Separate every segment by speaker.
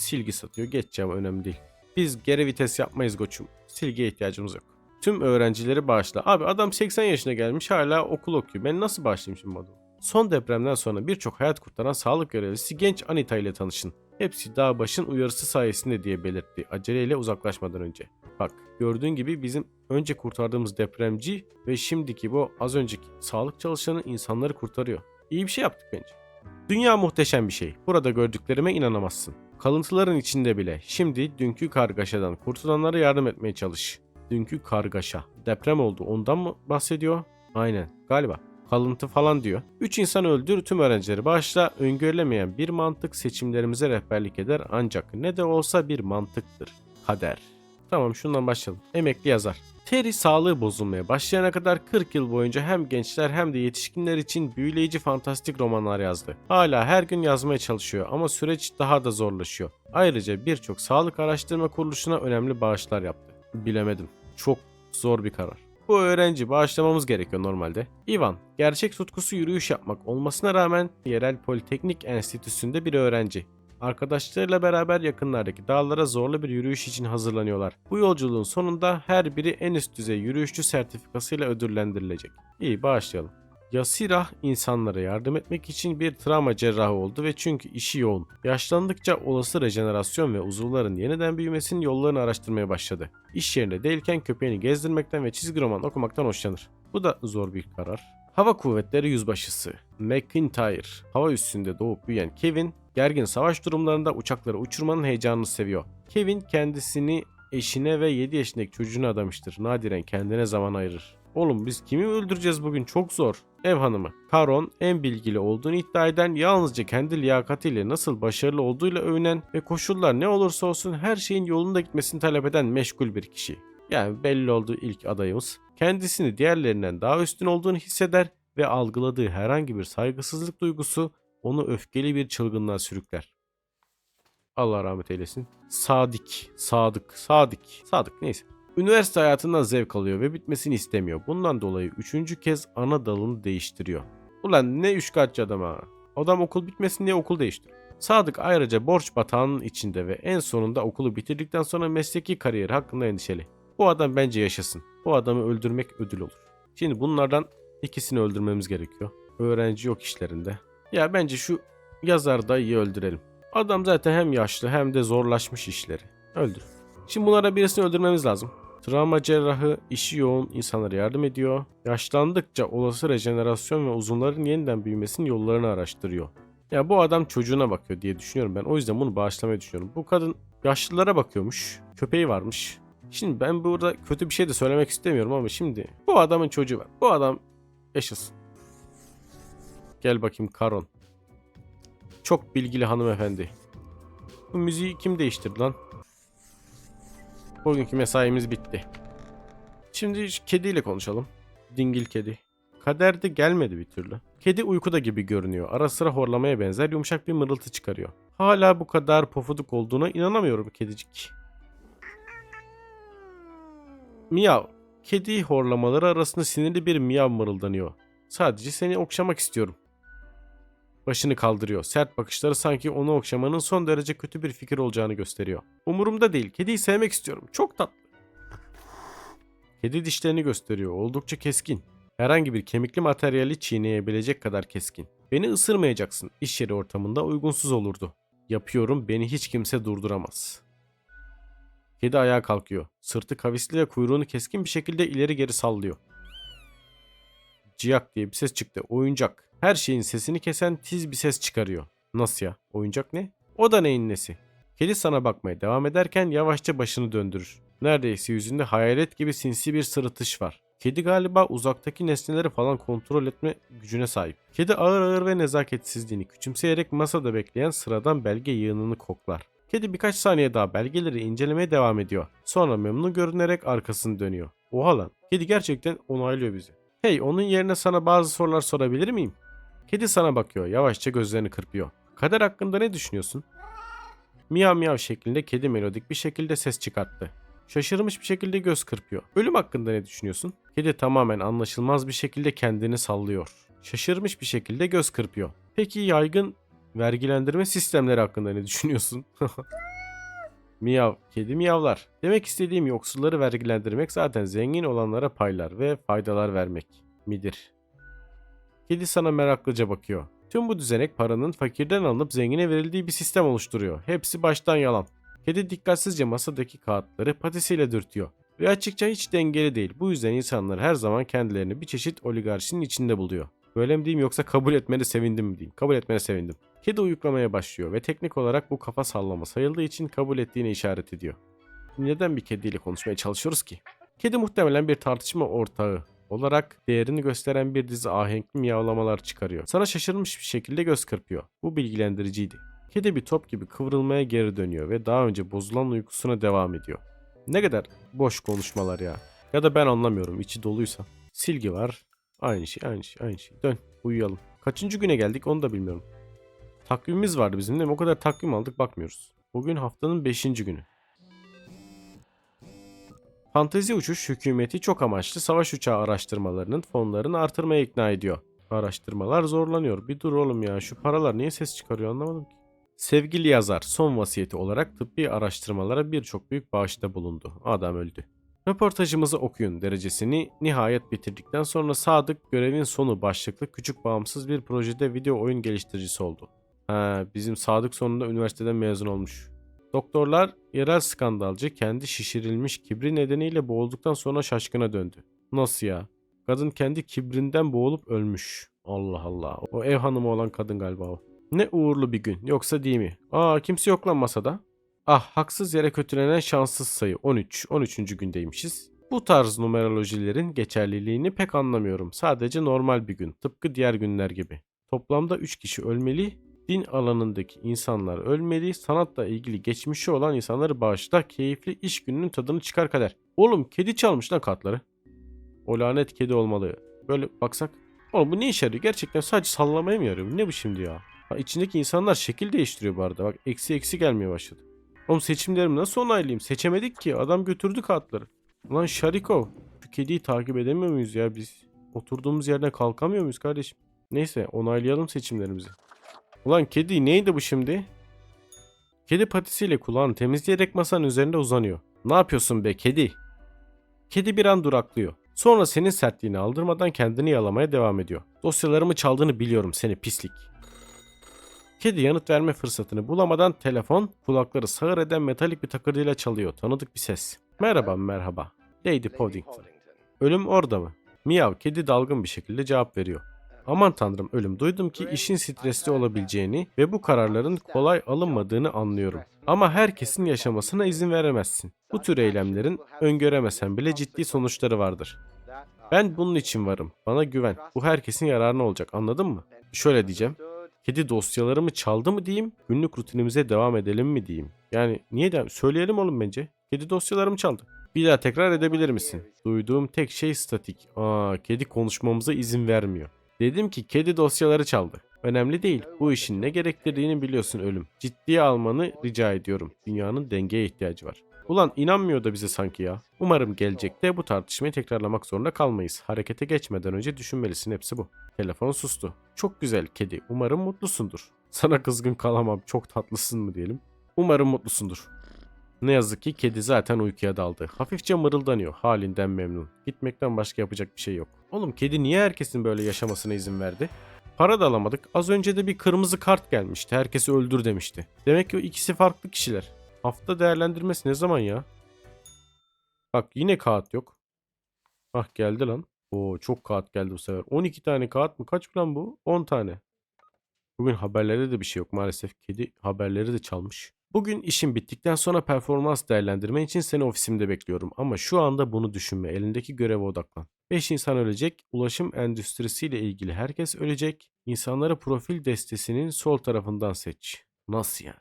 Speaker 1: silgi satıyor. Geçeceğim önemli değil. Biz geri vites yapmayız koçum. Silgiye ihtiyacımız yok. Tüm öğrencileri bağışla. Abi adam 80 yaşına gelmiş hala okul okuyor. Ben nasıl bağışlayayım şimdi bu adamı? Son depremden sonra birçok hayat kurtaran sağlık görevlisi genç Anita ile tanışın. Hepsi dağ başın uyarısı sayesinde diye belirtti aceleyle uzaklaşmadan önce. Bak gördüğün gibi bizim önce kurtardığımız depremci ve şimdiki bu az önceki sağlık çalışanı insanları kurtarıyor. İyi bir şey yaptık bence. Dünya muhteşem bir şey. Burada gördüklerime inanamazsın. Kalıntıların içinde bile şimdi dünkü kargaşadan kurtulanlara yardım etmeye çalış. Dünkü kargaşa. Deprem oldu ondan mı bahsediyor? Aynen galiba. Kalıntı falan diyor. 3 insan öldür tüm öğrencileri bağışla öngörülemeyen bir mantık seçimlerimize rehberlik eder ancak ne de olsa bir mantıktır. Kader. Tamam şundan başlayalım. Emekli yazar. Terry sağlığı bozulmaya başlayana kadar 40 yıl boyunca hem gençler hem de yetişkinler için büyüleyici fantastik romanlar yazdı. Hala her gün yazmaya çalışıyor ama süreç daha da zorlaşıyor. Ayrıca birçok sağlık araştırma kuruluşuna önemli bağışlar yaptı. Bilemedim. Çok zor bir karar. Bu öğrenci bağışlamamız gerekiyor normalde. Ivan, gerçek tutkusu yürüyüş yapmak olmasına rağmen yerel politeknik enstitüsünde bir öğrenci. Arkadaşlarıyla beraber yakınlardaki dağlara zorlu bir yürüyüş için hazırlanıyorlar. Bu yolculuğun sonunda her biri en üst düzey yürüyüşçü sertifikasıyla ödüllendirilecek. İyi bağışlayalım. Yasirah insanlara yardım etmek için bir travma cerrahı oldu ve çünkü işi yoğun. Yaşlandıkça olası rejenerasyon ve uzuvların yeniden büyümesinin yollarını araştırmaya başladı. İş yerinde değilken köpeğini gezdirmekten ve çizgi roman okumaktan hoşlanır. Bu da zor bir karar. Hava Kuvvetleri Yüzbaşısı McIntyre, hava üstünde doğup büyüyen Kevin, gergin savaş durumlarında uçakları uçurmanın heyecanını seviyor. Kevin kendisini eşine ve 7 yaşındaki çocuğuna adamıştır. Nadiren kendine zaman ayırır. Oğlum biz kimi öldüreceğiz bugün çok zor. Ev hanımı. Karon en bilgili olduğunu iddia eden yalnızca kendi liyakatiyle nasıl başarılı olduğuyla övünen ve koşullar ne olursa olsun her şeyin yolunda gitmesini talep eden meşgul bir kişi. Yani belli olduğu ilk adayımız. Kendisini diğerlerinden daha üstün olduğunu hisseder ve algıladığı herhangi bir saygısızlık duygusu onu öfkeli bir çılgınlığa sürükler. Allah rahmet eylesin. Sadik, sadık, sadik, sadık neyse. Üniversite hayatından zevk alıyor ve bitmesini istemiyor. Bundan dolayı üçüncü kez ana dalını değiştiriyor. Ulan ne üçkağıtçı adam ha. Adam okul bitmesin diye okul değiştiriyor. Sadık ayrıca borç batağının içinde ve en sonunda okulu bitirdikten sonra mesleki kariyeri hakkında endişeli. Bu adam bence yaşasın. Bu adamı öldürmek ödül olur. Şimdi bunlardan ikisini öldürmemiz gerekiyor. Öğrenci yok işlerinde. Ya bence şu yazar da iyi öldürelim. Adam zaten hem yaşlı hem de zorlaşmış işleri. Öldür. Şimdi bunlara birisini öldürmemiz lazım. Travma cerrahı işi yoğun insanlara yardım ediyor. Yaşlandıkça olası rejenerasyon ve uzunların yeniden büyümesinin yollarını araştırıyor. Ya bu adam çocuğuna bakıyor diye düşünüyorum ben. O yüzden bunu bağışlamayı düşünüyorum. Bu kadın yaşlılara bakıyormuş. Köpeği varmış. Şimdi ben burada kötü bir şey de söylemek istemiyorum ama şimdi bu adamın çocuğu var. Bu adam yaşasın. Gel bakayım Karon. Çok bilgili hanımefendi. Bu müziği kim değiştirdi lan? Bugünkü mesaimiz bitti. Şimdi kediyle konuşalım. Dingil kedi. Kader de gelmedi bir türlü. Kedi uykuda gibi görünüyor. Ara sıra horlamaya benzer yumuşak bir mırıltı çıkarıyor. Hala bu kadar pofuduk olduğuna inanamıyorum kedicik. Miyav. Kedi horlamaları arasında sinirli bir miyav mırıldanıyor. Sadece seni okşamak istiyorum. Başını kaldırıyor. Sert bakışları sanki onu okşamanın son derece kötü bir fikir olacağını gösteriyor. Umurumda değil. Kediyi sevmek istiyorum. Çok tatlı. Kedi dişlerini gösteriyor. Oldukça keskin. Herhangi bir kemikli materyali çiğneyebilecek kadar keskin. Beni ısırmayacaksın. İş yeri ortamında uygunsuz olurdu. Yapıyorum beni hiç kimse durduramaz. Kedi ayağa kalkıyor. Sırtı kavisli ve kuyruğunu keskin bir şekilde ileri geri sallıyor. Ciyak diye bir ses çıktı. Oyuncak. Her şeyin sesini kesen tiz bir ses çıkarıyor. Nasıl ya? Oyuncak ne? O da neyin nesi? Kedi sana bakmaya devam ederken yavaşça başını döndürür. Neredeyse yüzünde hayalet gibi sinsi bir sırıtış var. Kedi galiba uzaktaki nesneleri falan kontrol etme gücüne sahip. Kedi ağır ağır ve nezaketsizliğini küçümseyerek masada bekleyen sıradan belge yığınını koklar. Kedi birkaç saniye daha belgeleri incelemeye devam ediyor. Sonra memnun görünerek arkasını dönüyor. Oha lan. Kedi gerçekten onaylıyor bizi. Hey onun yerine sana bazı sorular sorabilir miyim? Kedi sana bakıyor. Yavaşça gözlerini kırpıyor. Kader hakkında ne düşünüyorsun? Miyav miyav şeklinde kedi melodik bir şekilde ses çıkarttı. Şaşırmış bir şekilde göz kırpıyor. Ölüm hakkında ne düşünüyorsun? Kedi tamamen anlaşılmaz bir şekilde kendini sallıyor. Şaşırmış bir şekilde göz kırpıyor. Peki yaygın vergilendirme sistemleri hakkında ne düşünüyorsun? Miyav, kedi miyavlar. Demek istediğim yoksulları vergilendirmek zaten zengin olanlara paylar ve faydalar vermek midir? Kedi sana meraklıca bakıyor. Tüm bu düzenek paranın fakirden alınıp zengine verildiği bir sistem oluşturuyor. Hepsi baştan yalan. Kedi dikkatsizce masadaki kağıtları patisiyle dürtüyor. Ve açıkça hiç dengeli değil. Bu yüzden insanlar her zaman kendilerini bir çeşit oligarşinin içinde buluyor. Böyle mi diyeyim yoksa kabul etmene sevindim mi diyeyim. Kabul etmene sevindim. Kedi uyuklamaya başlıyor ve teknik olarak bu kafa sallama sayıldığı için kabul ettiğini işaret ediyor. Neden bir kediyle konuşmaya çalışıyoruz ki? Kedi muhtemelen bir tartışma ortağı olarak değerini gösteren bir dizi ahenkli miyavlamalar çıkarıyor. Sana şaşırmış bir şekilde göz kırpıyor. Bu bilgilendiriciydi. Kedi bir top gibi kıvrılmaya geri dönüyor ve daha önce bozulan uykusuna devam ediyor. Ne kadar boş konuşmalar ya. Ya da ben anlamıyorum içi doluysa. Silgi var. Aynı şey aynı şey aynı şey. Dön uyuyalım. Kaçıncı güne geldik onu da bilmiyorum. Takvimimiz vardı bizim değil? O kadar takvim aldık bakmıyoruz. Bugün haftanın 5. günü. Fantezi uçuş hükümeti çok amaçlı savaş uçağı araştırmalarının fonlarını artırmaya ikna ediyor. Araştırmalar zorlanıyor. Bir dur oğlum ya şu paralar niye ses çıkarıyor anlamadım ki. Sevgili yazar son vasiyeti olarak tıbbi araştırmalara birçok büyük bağışta bulundu. Adam öldü. Röportajımızı okuyun derecesini nihayet bitirdikten sonra Sadık görevin sonu başlıklı küçük bağımsız bir projede video oyun geliştiricisi oldu. Ha, bizim Sadık sonunda üniversiteden mezun olmuş. Doktorlar yerel skandalcı kendi şişirilmiş kibri nedeniyle boğulduktan sonra şaşkına döndü. Nasıl ya? Kadın kendi kibrinden boğulup ölmüş. Allah Allah. O ev hanımı olan kadın galiba o. Ne uğurlu bir gün. Yoksa değil mi? Aa kimse yok lan masada. Ah haksız yere kötülenen şanssız sayı 13. 13. gündeymişiz. Bu tarz numerolojilerin geçerliliğini pek anlamıyorum. Sadece normal bir gün. Tıpkı diğer günler gibi. Toplamda 3 kişi ölmeli. Din alanındaki insanlar ölmeli. Sanatla ilgili geçmişi olan insanları bağışla. Keyifli iş gününün tadını çıkar kader. Oğlum kedi çalmış lan kartları. O lanet kedi olmalı. Böyle baksak. Oğlum bu ne işe yarıyor? Gerçekten sadece sallamaya mı yarıyor? Bu Ne bu şimdi ya? Ha, içindeki insanlar şekil değiştiriyor bu arada. Bak eksi eksi gelmeye başladı. Oğlum seçimlerimi nasıl onaylayayım? Seçemedik ki. Adam götürdü kartları. Lan Şarikov. Şu kediyi takip edemiyor muyuz ya biz? Oturduğumuz yerden kalkamıyor muyuz kardeşim? Neyse onaylayalım seçimlerimizi. Ulan kedi neydi bu şimdi? Kedi patisiyle kulağını temizleyerek masanın üzerinde uzanıyor. Ne yapıyorsun be kedi? Kedi bir an duraklıyor. Sonra senin sertliğini aldırmadan kendini yalamaya devam ediyor. Dosyalarımı çaldığını biliyorum seni pislik. Kedi yanıt verme fırsatını bulamadan telefon kulakları sağır eden metalik bir takırdıyla çalıyor. Tanıdık bir ses. Merhaba merhaba. Lady Poddington. Ölüm orada mı? Miyav kedi dalgın bir şekilde cevap veriyor. Aman tanrım ölüm duydum ki işin stresli olabileceğini ve bu kararların kolay alınmadığını anlıyorum. Ama herkesin yaşamasına izin veremezsin. Bu tür eylemlerin öngöremesen bile ciddi sonuçları vardır. Ben bunun için varım. Bana güven. Bu herkesin yararına olacak anladın mı? Şöyle diyeceğim. Kedi dosyalarımı çaldı mı diyeyim, günlük rutinimize devam edelim mi diyeyim. Yani niye de söyleyelim oğlum bence. Kedi dosyalarımı çaldı. Bir daha tekrar edebilir misin? Duyduğum tek şey statik. Aa, kedi konuşmamıza izin vermiyor. Dedim ki kedi dosyaları çaldı. Önemli değil. Bu işin ne gerektirdiğini biliyorsun ölüm. Ciddiye almanı rica ediyorum. Dünyanın dengeye ihtiyacı var. Ulan inanmıyor da bize sanki ya. Umarım gelecekte bu tartışmayı tekrarlamak zorunda kalmayız. Harekete geçmeden önce düşünmelisin hepsi bu. Telefon sustu. Çok güzel kedi. Umarım mutlusundur. Sana kızgın kalamam. Çok tatlısın mı diyelim. Umarım mutlusundur. Ne yazık ki kedi zaten uykuya daldı. Hafifçe mırıldanıyor. Halinden memnun. Gitmekten başka yapacak bir şey yok. Oğlum kedi niye herkesin böyle yaşamasına izin verdi? Para da alamadık. Az önce de bir kırmızı kart gelmişti. Herkesi öldür demişti. Demek ki o ikisi farklı kişiler. Hafta değerlendirmesi ne zaman ya? Bak yine kağıt yok. Ah geldi lan. Oo çok kağıt geldi bu sefer. 12 tane kağıt mı? Kaç lan bu? 10 tane. Bugün haberlerde de bir şey yok maalesef. Kedi haberleri de çalmış. Bugün işin bittikten sonra performans değerlendirme için seni ofisimde bekliyorum. Ama şu anda bunu düşünme. Elindeki göreve odaklan. 5 insan ölecek. Ulaşım endüstrisiyle ilgili herkes ölecek. İnsanları profil destesinin sol tarafından seç. Nasıl yani?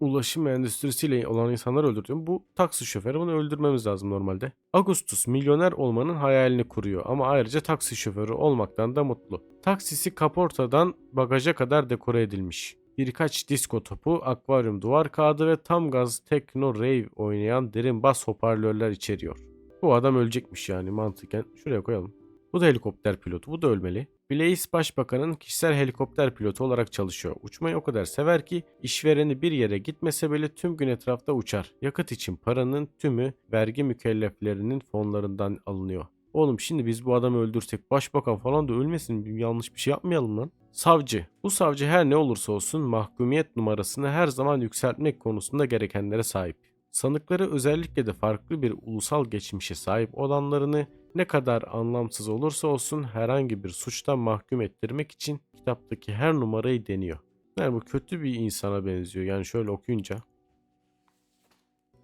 Speaker 1: ulaşım endüstrisiyle olan insanlar öldürdüm. Bu taksi şoförü bunu öldürmemiz lazım normalde. Augustus milyoner olmanın hayalini kuruyor ama ayrıca taksi şoförü olmaktan da mutlu. Taksisi kaportadan bagaja kadar dekore edilmiş. Birkaç disko topu, akvaryum duvar kağıdı ve tam gaz tekno rave oynayan derin bas hoparlörler içeriyor. Bu adam ölecekmiş yani mantıken. Şuraya koyalım. Bu da helikopter pilotu. Bu da ölmeli. Blaise başbakanın kişisel helikopter pilotu olarak çalışıyor. Uçmayı o kadar sever ki işvereni bir yere gitmese bile tüm gün etrafta uçar. Yakıt için paranın tümü vergi mükelleflerinin fonlarından alınıyor. Oğlum şimdi biz bu adamı öldürsek başbakan falan da ölmesin yanlış bir şey yapmayalım lan. Savcı. Bu savcı her ne olursa olsun mahkumiyet numarasını her zaman yükseltmek konusunda gerekenlere sahip. Sanıkları özellikle de farklı bir ulusal geçmişe sahip olanlarını ne kadar anlamsız olursa olsun herhangi bir suçtan mahkum ettirmek için kitaptaki her numarayı deniyor. Yani bu kötü bir insana benziyor. Yani şöyle okuyunca.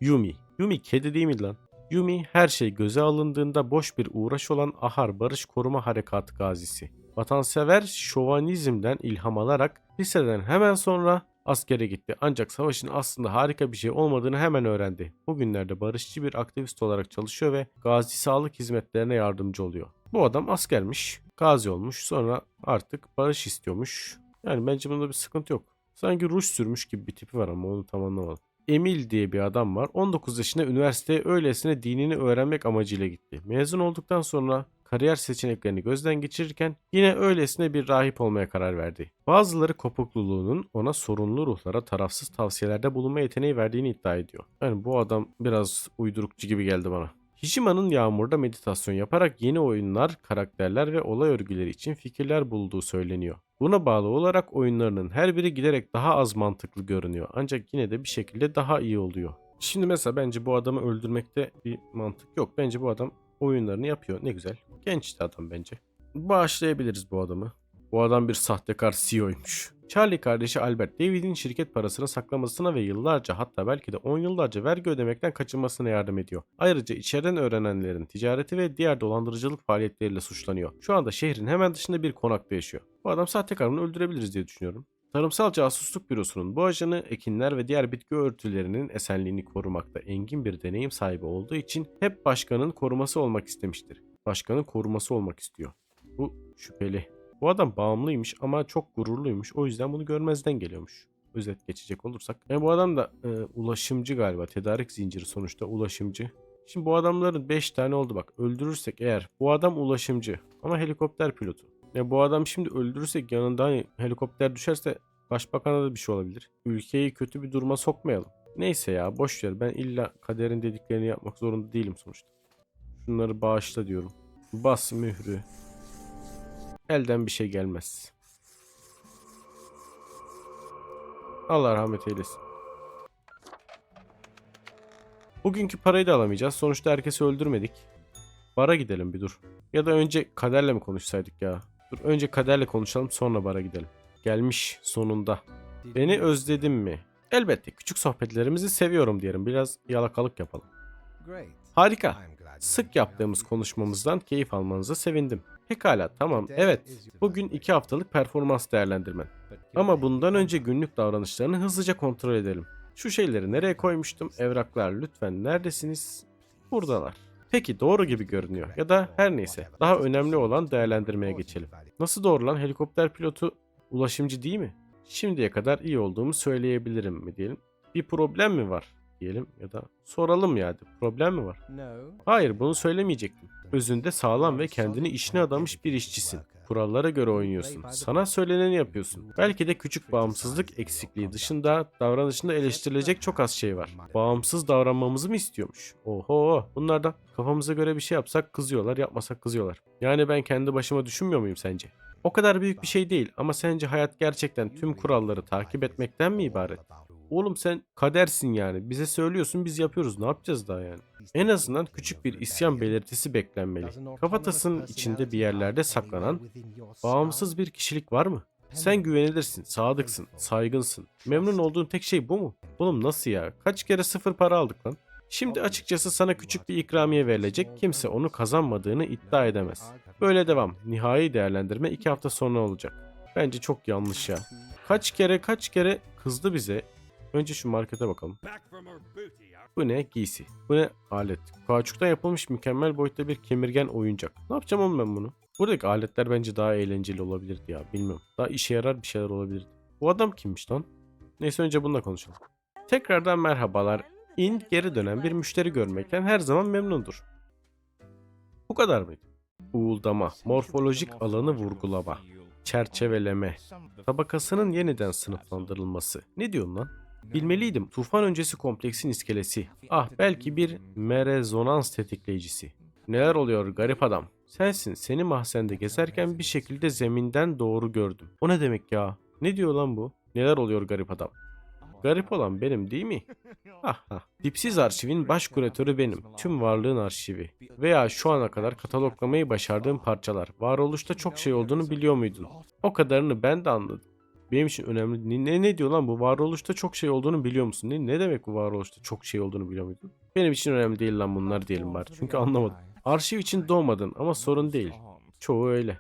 Speaker 1: Yumi. Yumi kedi değil mi lan? Yumi her şey göze alındığında boş bir uğraş olan Ahar Barış Koruma Harekatı gazisi. Vatansever şovanizmden ilham alarak liseden hemen sonra askere gitti. Ancak savaşın aslında harika bir şey olmadığını hemen öğrendi. Bugünlerde barışçı bir aktivist olarak çalışıyor ve gazi sağlık hizmetlerine yardımcı oluyor. Bu adam askermiş, gazi olmuş, sonra artık barış istiyormuş. Yani bence bunda bir sıkıntı yok. Sanki ruj sürmüş gibi bir tipi var ama onu tam anlamadım. Emil diye bir adam var. 19 yaşında üniversiteye öylesine dinini öğrenmek amacıyla gitti. Mezun olduktan sonra kariyer seçeneklerini gözden geçirirken yine öylesine bir rahip olmaya karar verdi. Bazıları kopukluluğunun ona sorunlu ruhlara tarafsız tavsiyelerde bulunma yeteneği verdiğini iddia ediyor. Yani bu adam biraz uydurukçu gibi geldi bana. Hishima'nın yağmurda meditasyon yaparak yeni oyunlar, karakterler ve olay örgüleri için fikirler bulduğu söyleniyor. Buna bağlı olarak oyunlarının her biri giderek daha az mantıklı görünüyor ancak yine de bir şekilde daha iyi oluyor. Şimdi mesela bence bu adamı öldürmekte bir mantık yok. Bence bu adam oyunlarını yapıyor. Ne güzel. Genç de adam bence. Bağışlayabiliriz bu adamı. Bu adam bir sahtekar CEO'ymuş. Charlie kardeşi Albert, David'in şirket parasını saklamasına ve yıllarca hatta belki de 10 yıllarca vergi ödemekten kaçınmasına yardım ediyor. Ayrıca içeriden öğrenenlerin ticareti ve diğer dolandırıcılık faaliyetleriyle suçlanıyor. Şu anda şehrin hemen dışında bir konakta yaşıyor. Bu adam sahtekarını öldürebiliriz diye düşünüyorum. Tarımsal Casusluk Bürosu'nun bu ajanı ekinler ve diğer bitki örtülerinin esenliğini korumakta engin bir deneyim sahibi olduğu için hep başkanın koruması olmak istemiştir. Başkanın koruması olmak istiyor. Bu şüpheli. Bu adam bağımlıymış ama çok gururluymuş. O yüzden bunu görmezden geliyormuş. Özet geçecek olursak. Yani bu adam da e, ulaşımcı galiba. Tedarik zinciri sonuçta ulaşımcı. Şimdi bu adamların 5 tane oldu bak. Öldürürsek eğer bu adam ulaşımcı ama helikopter pilotu. Ya bu adam şimdi öldürürsek yanından helikopter düşerse başbakana da bir şey olabilir. Ülkeyi kötü bir duruma sokmayalım. Neyse ya boş ver. Ben illa kaderin dediklerini yapmak zorunda değilim sonuçta. Şunları bağışla diyorum. Bas mührü. Elden bir şey gelmez. Allah rahmet eylesin. Bugünkü parayı da alamayacağız. Sonuçta herkesi öldürmedik. Bara gidelim bir dur. Ya da önce kaderle mi konuşsaydık ya? Dur önce kaderle konuşalım sonra bara gidelim. Gelmiş sonunda. Beni özledin mi? Elbette küçük sohbetlerimizi seviyorum diyelim. Biraz yalakalık yapalım. Harika. Sık yaptığımız konuşmamızdan keyif almanıza sevindim. Pekala tamam evet. Bugün 2 haftalık performans değerlendirmen. Ama bundan önce günlük davranışlarını hızlıca kontrol edelim. Şu şeyleri nereye koymuştum? Evraklar lütfen neredesiniz? Buradalar. Peki doğru gibi görünüyor. Ya da her neyse. Daha önemli olan değerlendirmeye geçelim. Nasıl doğru lan? Helikopter pilotu ulaşımcı değil mi? Şimdiye kadar iyi olduğumu söyleyebilirim mi diyelim. Bir problem mi var diyelim ya da soralım ya problem mi var? Hayır bunu söylemeyecektim. Özünde sağlam ve kendini işine adamış bir işçisin. Kurallara göre oynuyorsun. Sana söyleneni yapıyorsun. Belki de küçük bağımsızlık eksikliği dışında davranışında eleştirilecek çok az şey var. Bağımsız davranmamızı mı istiyormuş? Oho bunlardan kafamıza göre bir şey yapsak kızıyorlar yapmasak kızıyorlar. Yani ben kendi başıma düşünmüyor muyum sence? O kadar büyük bir şey değil ama sence hayat gerçekten tüm kuralları takip etmekten mi ibaret? Oğlum sen kadersin yani. Bize söylüyorsun biz yapıyoruz. Ne yapacağız daha yani? En azından küçük bir isyan belirtisi beklenmeli. Kafatasının içinde bir yerlerde saklanan bağımsız bir kişilik var mı? Sen güvenilirsin, sadıksın, saygınsın. Memnun olduğun tek şey bu mu? Oğlum nasıl ya? Kaç kere sıfır para aldık lan? Şimdi açıkçası sana küçük bir ikramiye verilecek. Kimse onu kazanmadığını iddia edemez. Böyle devam. Nihai değerlendirme iki hafta sonra olacak. Bence çok yanlış ya. Kaç kere kaç kere kızdı bize. Önce şu markete bakalım. Bu ne? Giysi. Bu ne? Alet. Kauçuktan yapılmış mükemmel boyutta bir kemirgen oyuncak. Ne yapacağım oğlum ben bunu? Buradaki aletler bence daha eğlenceli olabilirdi ya. Bilmiyorum. Daha işe yarar bir şeyler olabilirdi. Bu adam kimmiş lan? Neyse önce bununla konuşalım. Tekrardan merhabalar. In geri dönen bir müşteri görmekten her zaman memnundur. Bu kadar mıydı? Uğuldama, morfolojik alanı vurgulama, çerçeveleme, tabakasının yeniden sınıflandırılması. Ne diyorsun lan? Bilmeliydim. Tufan öncesi kompleksin iskelesi. Ah belki bir merezonans tetikleyicisi. Neler oluyor garip adam? Sensin seni mahzende gezerken bir şekilde zeminden doğru gördüm. O ne demek ya? Ne diyor lan bu? Neler oluyor garip adam? Garip olan benim değil mi? Ah ah. Dipsiz arşivin baş kuratörü benim. Tüm varlığın arşivi. Veya şu ana kadar kataloglamayı başardığım parçalar. Varoluşta çok şey olduğunu biliyor muydun? O kadarını ben de anladım. Benim için önemli. Ne, ne, diyor lan bu? Varoluşta çok şey olduğunu biliyor musun? Ne, ne demek bu varoluşta çok şey olduğunu biliyor muydun? Benim için önemli değil lan bunlar diyelim bari. Çünkü anlamadım. Arşiv için doğmadın ama sorun değil. Çoğu öyle.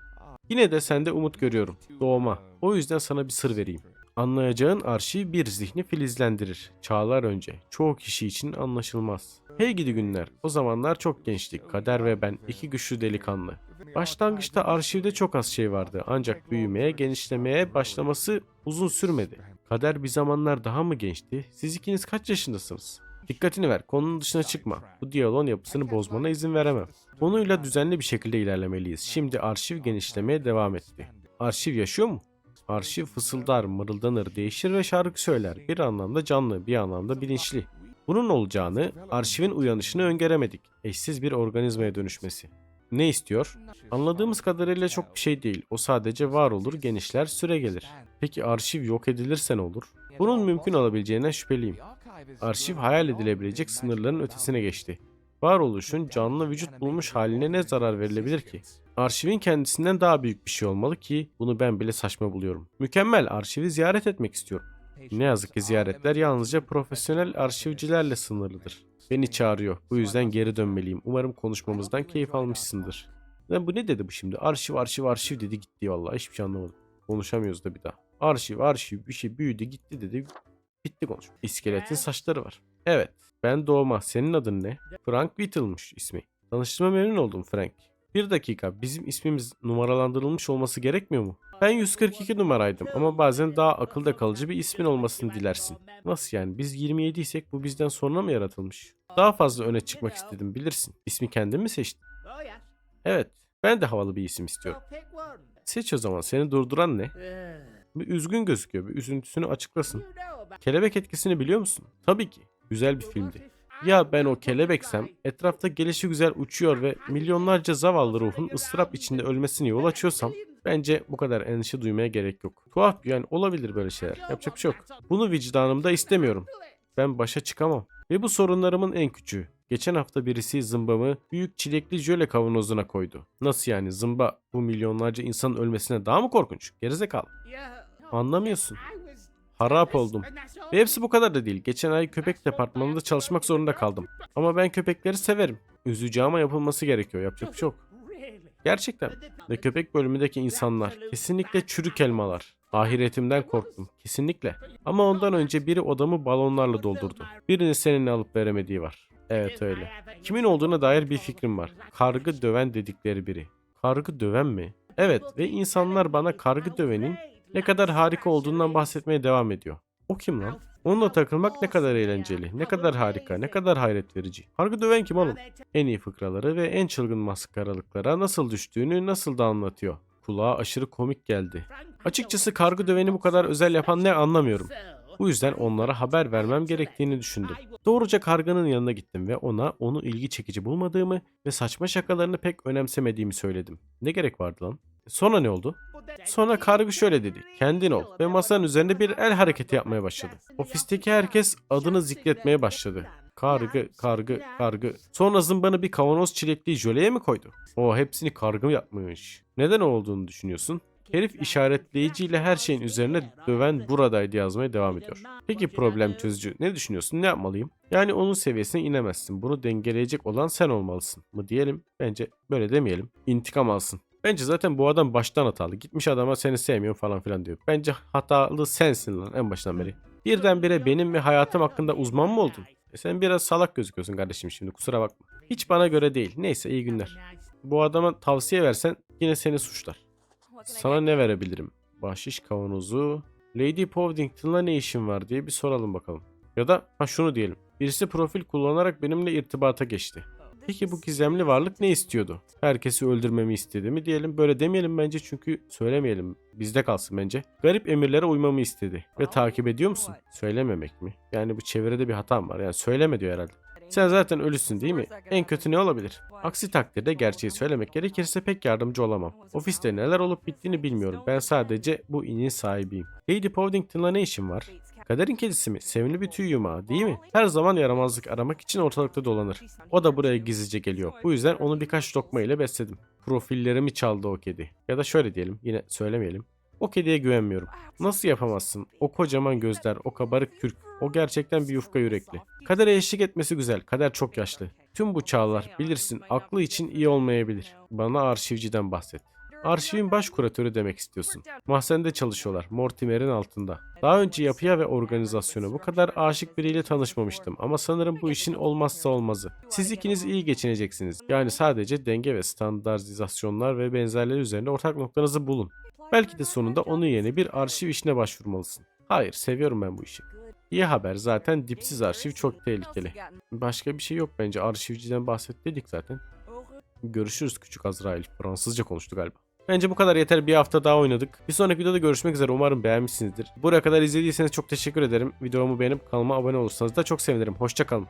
Speaker 1: Yine de sende umut görüyorum. Doğma. O yüzden sana bir sır vereyim. Anlayacağın arşiv bir zihni filizlendirir. Çağlar önce. Çoğu kişi için anlaşılmaz. Hey gidi günler. O zamanlar çok gençtik. Kader ve ben iki güçlü delikanlı. Başlangıçta arşivde çok az şey vardı. Ancak büyümeye, genişlemeye başlaması uzun sürmedi. Kader bir zamanlar daha mı gençti? Siz ikiniz kaç yaşındasınız? Dikkatini ver, konunun dışına çıkma. Bu diyaloğun yapısını bozmana izin veremem. Konuyla düzenli bir şekilde ilerlemeliyiz. Şimdi arşiv genişlemeye devam etti. Arşiv yaşıyor mu? Arşiv fısıldar, mırıldanır, değişir ve şarkı söyler. Bir anlamda canlı, bir anlamda bilinçli. Bunun olacağını, arşivin uyanışını öngöremedik. Eşsiz bir organizmaya dönüşmesi. Ne istiyor? Anladığımız kadarıyla çok bir şey değil. O sadece var olur, genişler, süre gelir. Peki arşiv yok edilirse ne olur? Bunun mümkün olabileceğinden şüpheliyim. Arşiv hayal edilebilecek sınırların ötesine geçti. Varoluşun canlı vücut bulmuş haline ne zarar verilebilir ki? Arşivin kendisinden daha büyük bir şey olmalı ki bunu ben bile saçma buluyorum. Mükemmel arşivi ziyaret etmek istiyorum. Ne yazık ki ziyaretler yalnızca profesyonel arşivcilerle sınırlıdır. Beni çağırıyor. Bu yüzden geri dönmeliyim. Umarım konuşmamızdan keyif almışsındır. Lan bu ne dedi bu şimdi? Arşiv arşiv arşiv dedi gitti vallahi hiçbir şey anlamadım. Konuşamıyoruz da bir daha. Arşiv arşiv bir şey büyüdü gitti dedi. Bitti konuş. İskeletin saçları var. Evet. Ben Doğma. Senin adın ne? Frank Whittle'mış ismi. Tanıştığıma memnun oldum Frank. Bir dakika. Bizim ismimiz numaralandırılmış olması gerekmiyor mu? Ben 142 numaraydım ama bazen daha akılda kalıcı bir ismin olmasını dilersin. Nasıl yani? Biz 27 isek bu bizden sonra mı yaratılmış? Daha fazla öne çıkmak istedim bilirsin. İsmi kendin mi seçtin? Evet. Ben de havalı bir isim istiyorum. Seç o zaman. Seni durduran ne? Bir üzgün gözüküyor. Bir üzüntüsünü açıklasın. Kelebek etkisini biliyor musun? Tabii ki. Güzel bir filmdi. Ya ben o kelebeksem etrafta gelişi güzel uçuyor ve milyonlarca zavallı ruhun ıstırap içinde ölmesine yol açıyorsam bence bu kadar endişe duymaya gerek yok. Tuhaf yani olabilir böyle şeyler. Yapacak bir şey yok. Bunu vicdanımda istemiyorum. Ben başa çıkamam. Ve bu sorunlarımın en küçüğü. Geçen hafta birisi zımbamı büyük çilekli jöle kavanozuna koydu. Nasıl yani zımba bu milyonlarca insanın ölmesine daha mı korkunç? Gerizekalı. Anlamıyorsun. Harap oldum. Ve hepsi bu kadar da değil. Geçen ay köpek departmanında çalışmak zorunda kaldım. Ama ben köpekleri severim. Üzücü ama yapılması gerekiyor. Yapacak bir şey yok. Gerçekten. Ve köpek bölümündeki insanlar. Kesinlikle çürük elmalar. Ahiretimden korktum. Kesinlikle. Ama ondan önce biri odamı balonlarla doldurdu. Birini seninle alıp veremediği var. Evet öyle. Kimin olduğuna dair bir fikrim var. Kargı döven dedikleri biri. Kargı döven mi? Evet ve insanlar bana kargı dövenin ne kadar harika olduğundan bahsetmeye devam ediyor. O kim lan? Onunla takılmak ne kadar eğlenceli, ne kadar harika, ne kadar hayret verici. Kargı döven kim oğlum? En iyi fıkraları ve en çılgın maskaralıklara nasıl düştüğünü nasıl da anlatıyor. Kulağa aşırı komik geldi. Açıkçası kargı döveni bu kadar özel yapan ne anlamıyorum. Bu yüzden onlara haber vermem gerektiğini düşündüm. Doğruca karganın yanına gittim ve ona onu ilgi çekici bulmadığımı ve saçma şakalarını pek önemsemediğimi söyledim. Ne gerek vardı lan? Sonra ne oldu? Sonra kargı şöyle dedi. Kendin ol ve masanın üzerinde bir el hareketi yapmaya başladı. Ofisteki herkes adını zikretmeye başladı. Kargı, kargı, kargı. Sonra zımbanı bir kavanoz çilekli jöleye mi koydu? O hepsini kargı yapmış. Neden olduğunu düşünüyorsun? Herif işaretleyiciyle her şeyin üzerine döven buradaydı yazmaya devam ediyor. Peki problem çözücü ne düşünüyorsun? Ne yapmalıyım? Yani onun seviyesine inemezsin. Bunu dengeleyecek olan sen olmalısın mı diyelim? Bence böyle demeyelim. İntikam alsın. Bence zaten bu adam baştan hatalı. Gitmiş adama seni sevmiyorum falan filan diyor. Bence hatalı sensin lan en baştan beri. Birdenbire benim ve hayatım hakkında uzman mı oldun? E sen biraz salak gözüküyorsun kardeşim şimdi kusura bakma. Hiç bana göre değil. Neyse iyi günler. Bu adama tavsiye versen yine seni suçlar. Sana ne verebilirim? Bahşiş kavanozu. Lady Povington'la ne işin var diye bir soralım bakalım. Ya da ha şunu diyelim. Birisi profil kullanarak benimle irtibata geçti. Peki bu gizemli varlık ne istiyordu? Herkesi öldürmemi istedi mi diyelim. Böyle demeyelim bence çünkü söylemeyelim. Bizde kalsın bence. Garip emirlere uymamı istedi. Ve takip ediyor musun? Söylememek mi? Yani bu çeviride bir hatam var. Yani söyleme diyor herhalde. Sen zaten ölüsün değil mi? En kötü ne olabilir? Aksi takdirde gerçeği söylemek gerekirse pek yardımcı olamam. Ofiste neler olup bittiğini bilmiyorum. Ben sadece bu inin sahibiyim. Lady Powdington'la ne işin var? Kaderin kedisi mi? Sevimli bir tüy yumağı değil mi? Her zaman yaramazlık aramak için ortalıkta dolanır. O da buraya gizlice geliyor. Bu yüzden onu birkaç lokma ile besledim. Profillerimi çaldı o kedi. Ya da şöyle diyelim yine söylemeyelim. O kediye güvenmiyorum. Nasıl yapamazsın? O kocaman gözler, o kabarık kürk, o gerçekten bir yufka yürekli. Kadere eşlik etmesi güzel. Kader çok yaşlı. Tüm bu çağlar bilirsin aklı için iyi olmayabilir. Bana arşivciden bahset. Arşivin baş kuratörü demek istiyorsun. Mahzende çalışıyorlar. Mortimer'in altında. Daha önce yapıya ve organizasyona bu kadar aşık biriyle tanışmamıştım ama sanırım bu işin olmazsa olmazı. Siz ikiniz iyi geçineceksiniz. Yani sadece denge ve standartizasyonlar ve benzerleri üzerinde ortak noktanızı bulun. Belki de sonunda onun yerine bir arşiv işine başvurmalısın. Hayır, seviyorum ben bu işi. İyi haber zaten dipsiz arşiv çok tehlikeli. Başka bir şey yok bence arşivciden bahset dedik zaten. Görüşürüz küçük Azrail. Fransızca konuştu galiba. Bence bu kadar yeter. Bir hafta daha oynadık. Bir sonraki videoda görüşmek üzere. Umarım beğenmişsinizdir. Buraya kadar izlediyseniz çok teşekkür ederim. Videomu beğenip kanalıma abone olursanız da çok sevinirim. Hoşçakalın.